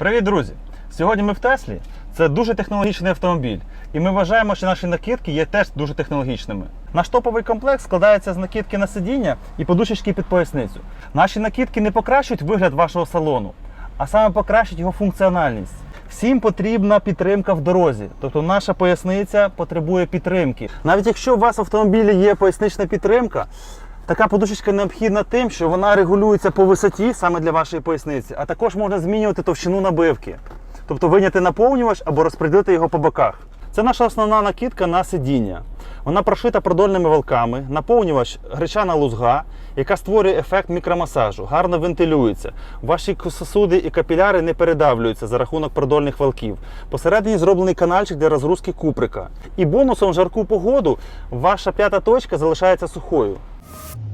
Привіт, друзі! Сьогодні ми в Теслі. Це дуже технологічний автомобіль, і ми вважаємо, що наші накидки є теж дуже технологічними. Наш топовий комплект складається з накидки на сидіння і подушечки під поясницю. Наші накидки не покращують вигляд вашого салону, а саме покращать його функціональність. Всім потрібна підтримка в дорозі, тобто наша поясниця потребує підтримки. Навіть якщо у вас в автомобілі є пояснична підтримка, Така подушечка необхідна тим, що вона регулюється по висоті саме для вашої поясниці, а також можна змінювати товщину набивки. Тобто виняти наповнювач або розподілити його по боках. Це наша основна накидка на сидіння. Вона прошита продольними валками, наповнювач гречана лузга, яка створює ефект мікромасажу, гарно вентилюється. Ваші сосуди і капіляри не передавлюються за рахунок продольних валків. Посередині зроблений канальчик для розгрузки куприка. І бонусом в жарку погоду ваша п'ята точка залишається сухою. you